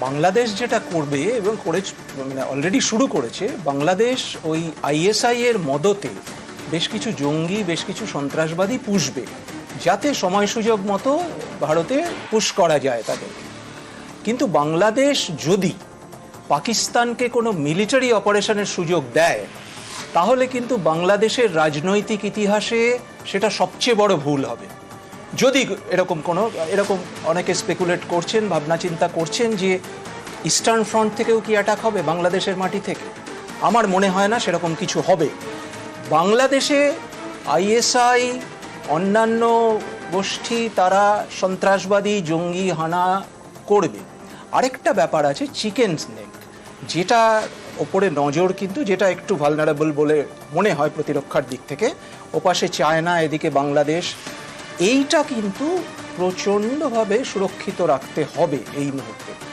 বাংলাদেশ যেটা করবে এবং করে মানে অলরেডি শুরু করেছে, বাংলাদেশ ওই আইএসআই এর মদতে বেশ কিছু জঙ্গি, বেশ কিছু সন্ত্রাসবাদী পুষবে, যাতে সময় সুযোগ মতো ভারতে পুশ করা যায় তাদের। কিন্তু বাংলাদেশ যদি পাকিস্তানকে কোনো মিলিটারি অপারেশনের সুযোগ দেয়, তাহলে কিন্তু বাংলাদেশের রাজনৈতিক ইতিহাসে সেটা সবচেয়ে বড় ভুল হবে। যদি এরকম কোনো, এরকম অনেকে স্পেকুলেট করছেন, ভাবনা চিন্তা করছেন যে ইস্টার্ন ফ্রন্ট থেকেও কি অ্যাটাক হবে বাংলাদেশের মাটি থেকে? আমার মনে হয় না সেরকম কিছু হবে। বাংলাদেশে আইএসআই অন্যান্য গোষ্ঠী, তারা সন্ত্রাসবাদী, জঙ্গি হানা করবে। আরেকটা ব্যাপার আছে চিকেন স্নেক যেটা ওপরে নজর কিন্তু, যেটা একটু ভালনারেবল বলে মনে হয় প্রতিরক্ষার দিক থেকে, ওপাশে চায়না এদিকে বাংলাদেশ এইটা কিন্তু প্রচণ্ডভাবে সুরক্ষিত রাখতে হবে এই মুহূর্তে।